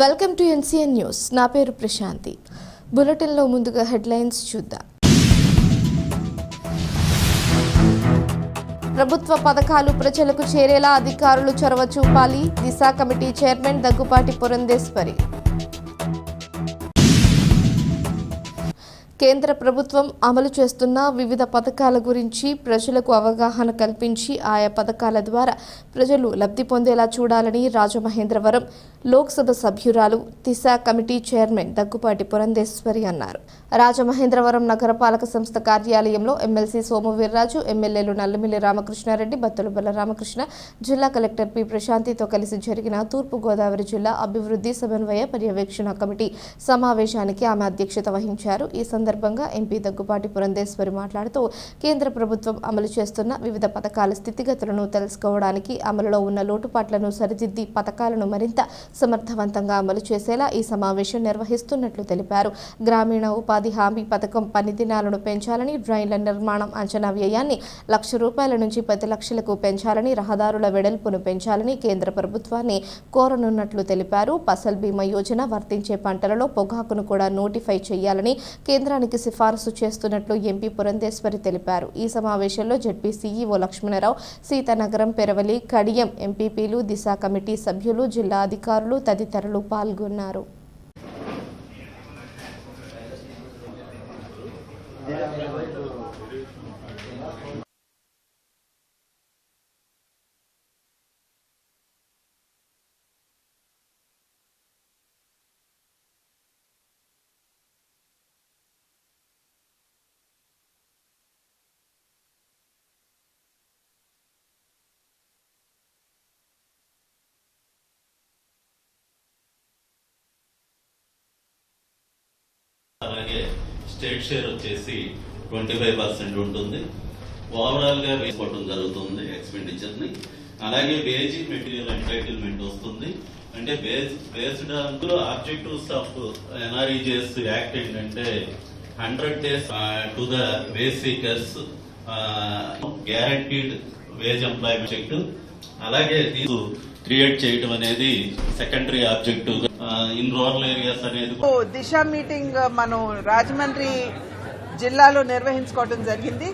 Welcome to NCN news. నా పేరు ప్రశాంతి. బులెటిన్లో ముందుగా హెడ్లైన్స్ చూద్దాం. ప్రభుత్వ పథకాలు ప్రజలకు చేరేలా అధికారులు చొరవ చూపాలి. Disha committee chairman Daggubati Purandeswari. కేంద్ర ప్రభుత్వం అమలు చేస్తున్న వివిధ పథకాల గురించి ప్రజలకు అవగాహన కల్పించి ఆయా పథకాల ద్వారా ప్రజలు లబ్ధి పొందేలా చూడాలని రాజమహేంద్రవరం లోక్సభ సభ్యురాలు దిశ కమిటీ చైర్మన్ దగ్గుపాటి పురంధేశ్వరి అన్నారు. రాజమహేంద్రవరం నగరపాలక సంస్థ కార్యాలయంలో ఎమ్మెల్సీ సోము వీర్రాజు ఎమ్మెల్యేలు నల్లమిల్లి రామకృష్ణారెడ్డి బత్తుల బలరామకృష్ణ జిల్లా కలెక్టర్ పి ప్రశాంతితో కలిసి జరిగిన తూర్పు గోదావరి జిల్లా అభివృద్ధి సమన్వయ పర్యవేక్షణ కమిటీ సమావేశానికి ఆమె అధ్యక్షత వహించారు. ఈ సందర్భంగా ఎంపీ దగ్గుపాటి పురంధేశ్వరి మాట్లాడుతూ కేంద్ర ప్రభుత్వం అమలు చేస్తున్న వివిధ పథకాల స్థితిగతులను తెలుసుకోవడానికి అమలులో ఉన్న లోటుపాట్లను సరిదిద్ది పథకాలను మరింత సమర్థవంతంగా అమలు చేసేలా ఈ సమావేశం నిర్వహిస్తున్నట్లు తెలిపారు. గ్రామీణ ఉపాధి హామీ పథకం పని దినాలను పెంచాలని డ్రైన్ల నిర్మాణం అంచనా వ్యయాన్ని లక్ష రూపాయల నుంచి పది లక్షలకు పెంచాలని రహదారుల వెడల్పును పెంచాలని కేంద్ర ప్రభుత్వాన్ని కోరనున్నట్లు తెలిపారు. ఫసల్ బీమా యోజన వర్తించే పంటలలో పొగాకును కూడా నోటిఫై చేయాలని కేంద్రానికి సిఫారసు చేస్తున్నట్లు ఎంపీ పురంధేశ్వరి తెలిపారు. ఈ సమావేశంలో జడ్పీ సీఈఓ లక్ష్మణరావు సీతానగరం పెరవలి కడియం ఎంపీపీలు దిశ కమిటీ సభ్యులు జిల్లా అధికారులు తదితరులు పాల్గొన్నారు అలాగే స్టేట్ షేర్ వచ్చేసి ట్వంటీ ఫైవ్ పర్సెంట్ ఉంటుంది. ఓవరాల్గా వేసుకోవడం జరుగుతుంది ఎక్స్పెండిచర్ని అలాగే బేజింగ్ మెటీరియల్ ఎంటైటిల్మెంట్ వస్తుంది. అంటే బేస్ బేస్డ్ అందులో ఆబ్జెక్టివ్స్ ఆఫ్ ఎన్ఆర్ఈజెస్ యాక్ట్ ఏంటంటే hundred days to the wage seekers guaranteed wage employment అలాగే క్రియేట్ చేయడం అనేది secondary objective. In rural areas అనేది ఓ, దిశ మీటింగ్ మనం రాజమండ్రి జిల్లాలో నిర్వహించుకోవడం జరిగింది.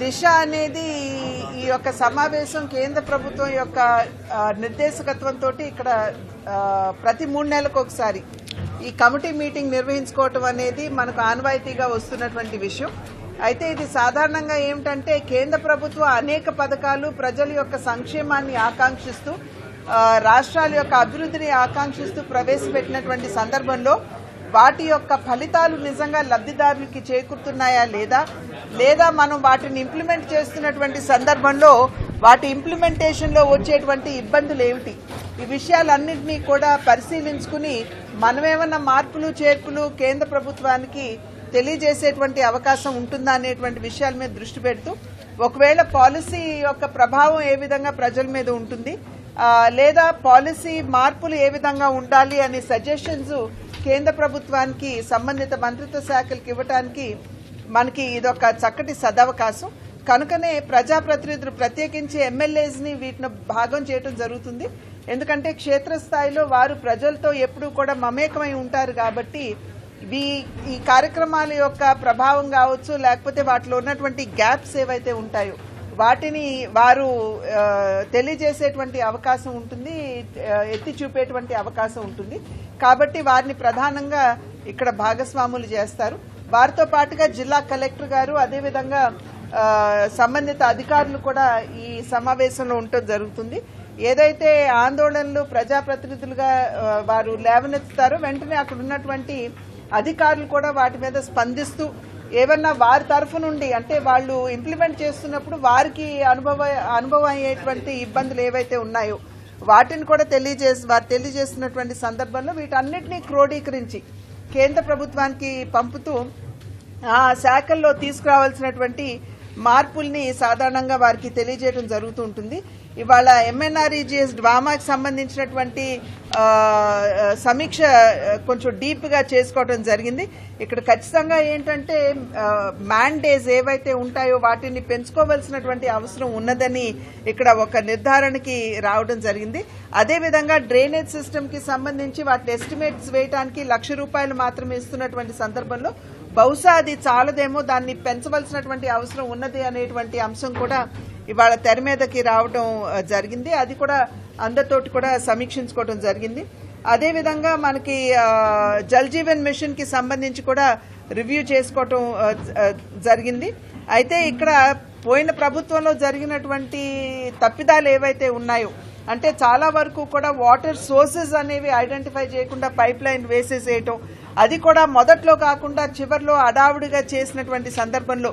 దిశ అనేది ఈ యొక్క సమావేశం కేంద్ర ప్రభుత్వం యొక్క నిర్దేశకత్వంతో ఇక్కడ ప్రతి మూడు నెలలకు ఒకసారి ఈ కమిటీ మీటింగ్ నిర్వహించుకోవటం అనేది మనకు ఆనవాయితీగా వస్తున్నటువంటి విషయం. అయితే ఇది సాధారణంగా ఏమిటంటే కేంద్ర ప్రభుత్వం అనేక పథకాలు ప్రజల యొక్క సంక్షేమాన్ని ఆకాంక్షిస్తూ రాష్ట్రాల యొక్క అభివృద్ధిని ఆకాంక్షిస్తూ ప్రవేశపెట్టినటువంటి సందర్భంలో వాటి యొక్క ఫలితాలు నిజంగా లబ్ధిదారులకి చేకూరుతున్నాయా లేదా? లేదా మనం వాటిని ఇంప్లిమెంట్ చేస్తున్నటువంటి సందర్భంలో వాటి ఇంప్లిమెంటేషన్లో వచ్చేటువంటి ఇబ్బందులు ఏమిటి? ఈ విషయాలన్నింటినీ కూడా పరిశీలించుకుని మనమేమన్నా మార్పులు చేర్పులు కేంద్ర ప్రభుత్వానికి తెలియజేసేటువంటి అవకాశం ఉంటుందా అనేటువంటి విషయాల మీద దృష్టి పెడుతూ ఒకవేళ పాలసీ యొక్క ప్రభావం ఏ విధంగా ప్రజల మీద ఉంటుంది లేదా పాలసీ మార్పులు ఏ విధంగా ఉండాలి అనే సజెషన్స్ కేంద్ర ప్రభుత్వానికి సంబంధిత మంత్రిత్వ శాఖలకు ఇవ్వటానికి మనకి ఇదొక చక్కటి సదవకాశం. కనుకనే ప్రజాప్రతినిధులు ప్రత్యేకించి ఎమ్మెల్యేస్ని వీటిని భాగం చేయడం జరుగుతుంది. ఎందుకంటే క్షేత్రస్థాయిలో వారు ప్రజలతో ఎప్పుడూ కూడా మమేకమై ఉంటారు కాబట్టి ఈ- ఈ కార్యక్రమాల యొక్క ప్రభావం కావచ్చు లేకపోతే వాటిలో ఉన్నటువంటి గ్యాప్స్ ఏవైతే ఉంటాయో వాటిని వారు తెలియజేసేటువంటి అవకాశం ఉంటుంది ఎత్తి చూపేటువంటి అవకాశం ఉంటుంది. కాబట్టి వారిని ప్రధానంగా ఇక్కడ భాగస్వాములు చేస్తారు. వారితో పాటుగా జిల్లా కలెక్టర్ గారు అదేవిధంగా సంబంధిత అధికారులు కూడా ఈ సమావేశంలో ఉండటం జరుగుతుంది. ఏదైతే ఆందోళనలు ప్రజాప్రతినిధులుగా వారు లేవనెత్తుతారో వెంటనే అక్కడ ఉన్నటువంటి అధికారులు కూడా వాటి మీద స్పందిస్తూ ఏమన్నా వారి తరఫు నుండి అంటే వాళ్ళు ఇంప్లిమెంట్ చేస్తున్నప్పుడు వారికి అనుభవ అనుభవం అయ్యేటువంటి ఇబ్బందులు ఏవైతే ఉన్నాయో వాటిని కూడా తెలియజేసి వారు తెలియజేస్తున్నటువంటి సందర్భంలో వీటన్నిటినీ క్రోడీకరించి కేంద్ర ప్రభుత్వానికి పంపుతూ ఆ శాఖల్లో తీసుకురావాల్సినటువంటి మార్పుల్ని సాధారణంగా వారికి తెలియజేయడం జరుగుతూ ఉంటుంది. ఇవాళ ఎంఎన్ఆర్ఈజిఎస్ డ్వామాకి సంబంధించినటువంటి సమీక్ష కొంచెం డీప్గా చేసుకోవడం జరిగింది. ఇక్కడ ఖచ్చితంగా ఏంటంటే మ్యాన్ డేస్ ఏవైతే ఉంటాయో వాటిని పెంచుకోవాల్సినటువంటి అవసరం ఉన్నదని ఇక్కడ ఒక నిర్ధారణకి రావడం జరిగింది. అదేవిధంగా డ్రైనేజ్ సిస్టమ్కి సంబంధించి వాటి ఎస్టిమేట్స్ వేయడానికి లక్ష రూపాయలు మాత్రమే ఇస్తున్నటువంటి సందర్భంలో బహుశా అది చాలదేమో దాన్ని పెంచవలసినటువంటి అవసరం ఉన్నది అనేటువంటి అంశం కూడా ఇవాళ తెర మీదకి రావడం జరిగింది. అది కూడా అందరితోటి కూడా సమీక్షించుకోవడం జరిగింది. అదేవిధంగా మనకి జల్ జీవన్ మిషన్కి సంబంధించి కూడా రివ్యూ చేసుకోవటం జరిగింది. అయితే ఇక్కడ పోయిన ప్రభుత్వంలో జరిగినటువంటి తప్పిదాలు ఏవైతే ఉన్నాయో అంటే చాలా వరకు కూడా వాటర్ సోర్సెస్ అనేవి ఐడెంటిఫై చేయకుండా పైప్ లైన్ వేసేసేయటం అది కూడా మొదట్లో కాకుండా చివర్లో అడావుడిగా చేసినటువంటి సందర్భంలో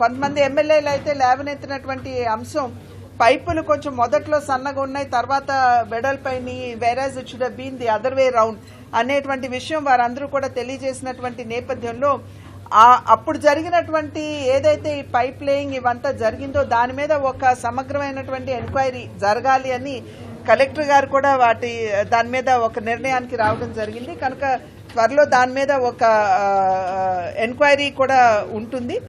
కొంతమంది ఎమ్మెల్యేలు అయితే లేవనెత్తినటువంటి అంశం పైపులు కొంచెం మొదట్లో సన్నగా ఉన్నాయి తర్వాత వెడల్పైని whereas it should been the other way round అనేటువంటి విషయం వారందరూ కూడా తెలియజేసినటువంటి నేపథ్యంలో అప్పుడు జరిగినటువంటి ఏదైతే ఈ పైప్ లేయింగ్ ఇవంతా జరిగిందో దాని మీద ఒక సమగ్రమైనటువంటి ఎంక్వైరీ జరగాలి అని కలెక్టర్ గారు కూడా వాటి దాని మీద ఒక నిర్ణయానికి రావడం జరిగింది. కనుక త్వరలో దాని మీద ఒక ఎంక్వైరీ కూడా ఉంటుంది.